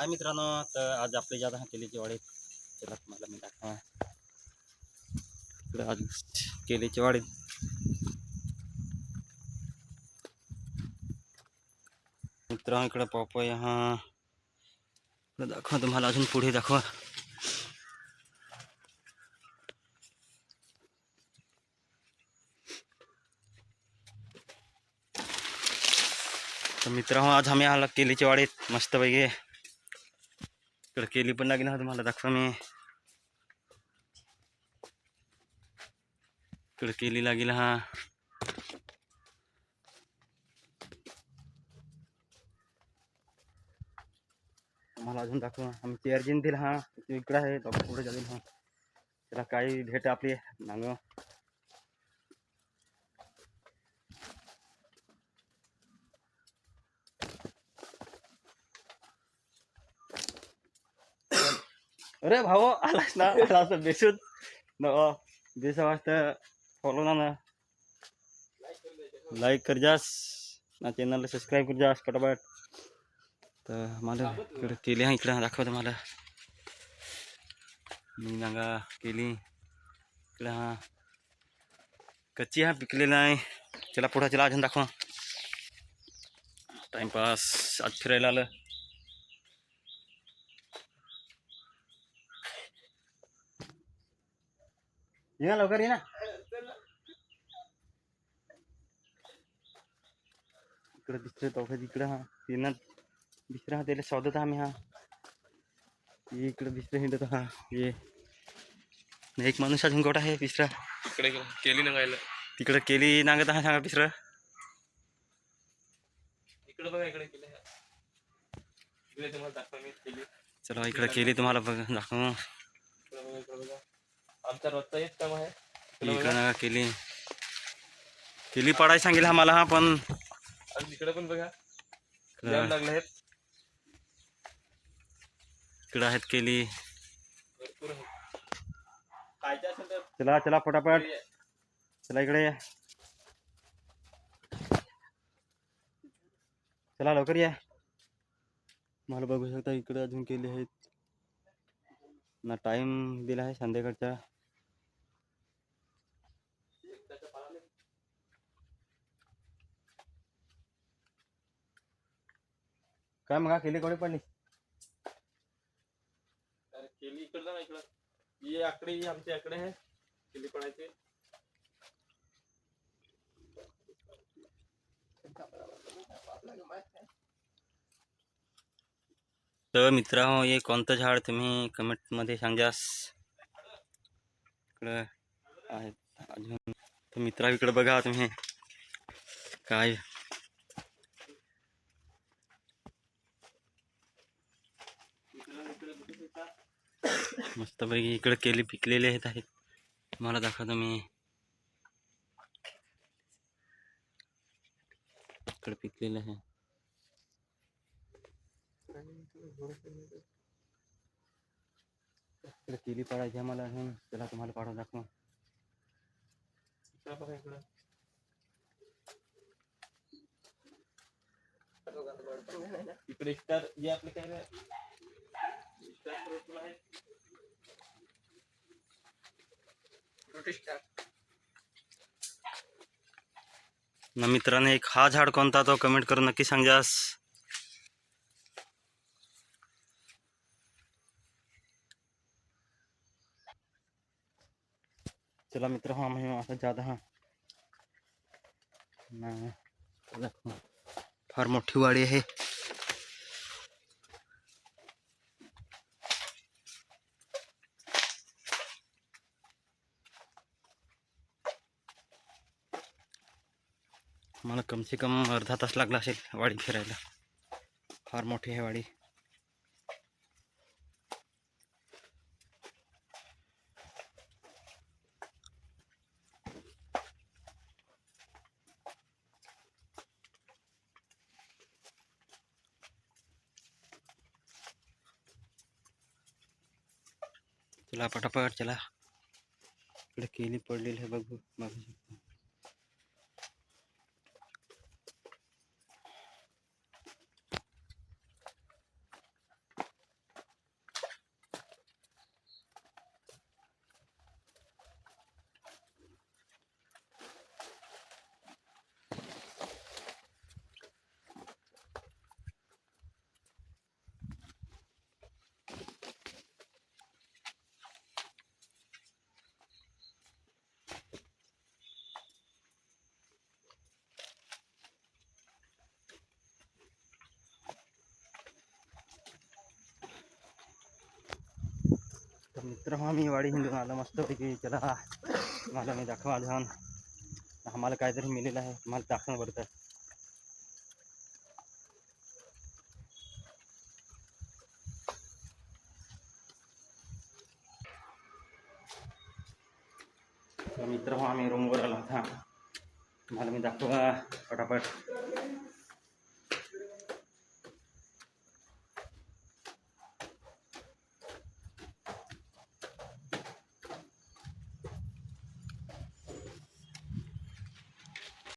हाय मित्रांनो तर आज आपले जात आहे वाडे चला तुम्हाला मी दाखवा इकडे आज केलीची वाडे मित्रांनो इकडे पपया हा. इकडे दाखवा तुम्हाला अजून पुढे दाखवा. तर मित्रांनो आज आम्ही आला केलेचे वाडीत मस्तपैकी. इकडे केली पण लागली ना तुम्हाला दाखवा मी. इकडे केली लागेल हा. अजून दाखवा. आमची अर्जंट दिला, हा. इकडे आहे तो पुढे जाईल, हा. त्याला काही भेट आपली नांग अरे भाऊ आलास ना? आला असं बेसूत न बेस वाजता फॉलो ना ना. लाईक कर जास. ना चॅनलला सबस्क्राईब कर जास पटापट. तर मला इकडे केली हा इकडं दाखवतो मला. मी नांगा केली. इकडं हा. कच्ची हा पिकलेला आहे. चला पुढं चला अजून दाखवा. टाइमपास आज फिरायला आलं. ये ना लवकर ये ना इकडे दुसरे चौघ इकडे हा। तिनं दुसरा हा त्याला शोधत आम्ही हा। ये इकडे दुसरे हिंडत हा। ये एक माणूस कोट आहे तिसरा इकडे केली ना गायला तिकडे केली नांगत हा सांगा तिसरं इकडे बघा इकडे केली इकडे तुम्हाला दाखवा मी केली। चला इकडे केली तुम्हाला बघ दाखव। आमचा रोजचा हेच काम आहे. इकडे केली. केली पडायला सांगेल आम्हाला हा पण आणि इकडे पण बघा. लागले आहेत. इकडं आहेत केली. भरपूर आहेत. खायचे असेल तर चला चला फटाफट. ये. चला इकडे या. चला लवकर या. मला बघू शकता इकडे अजून केले आहेत. ना टाइम दिला आहे संध्याकाळचा. काय मग केली कोणी पण अरे केली इकडं ना इकडं. ही आकडे ही आमची आकडे आहे. केली पडायची तर मित्रांनो हे कोणतं झाड तुम्ही कमेंटमध्ये सांगास इकडं आहेत. अजून तर मित्रा इकडं बघा तुम्ही. काय? मस्तपैकी इकडे केली, पिकलेले आहेत आहेत. तुम्हाला दाखवतो मी. इकडे इकडे केली पाडायची आम्हाला अजून. त्याला तुम्हाला पाडून दाखवा. इकडं. इकडं ना मित्रांनो एक हा झाड कोणता तो कमेंट करून नक्की सांगास चला मित्र, हा आम्ही आता जात हा. फार मोठी वाडी आहे. मला कम से कम अर्धा तास लागला असेल वाडी फार मोठी आहे वाडी. चला, पटापट चला. इकडे केली पडलेली आहे बघू तर हो आम्ही वाडी हिंडून आलो मस्तपैकी चला मला मी दाखवा जाऊन आम्हाला काहीतरी मिळेलं आहे मला दाखवणं तर मित्र, हो आम्ही रूमवर आलो आता मला मी दाखवा पटापट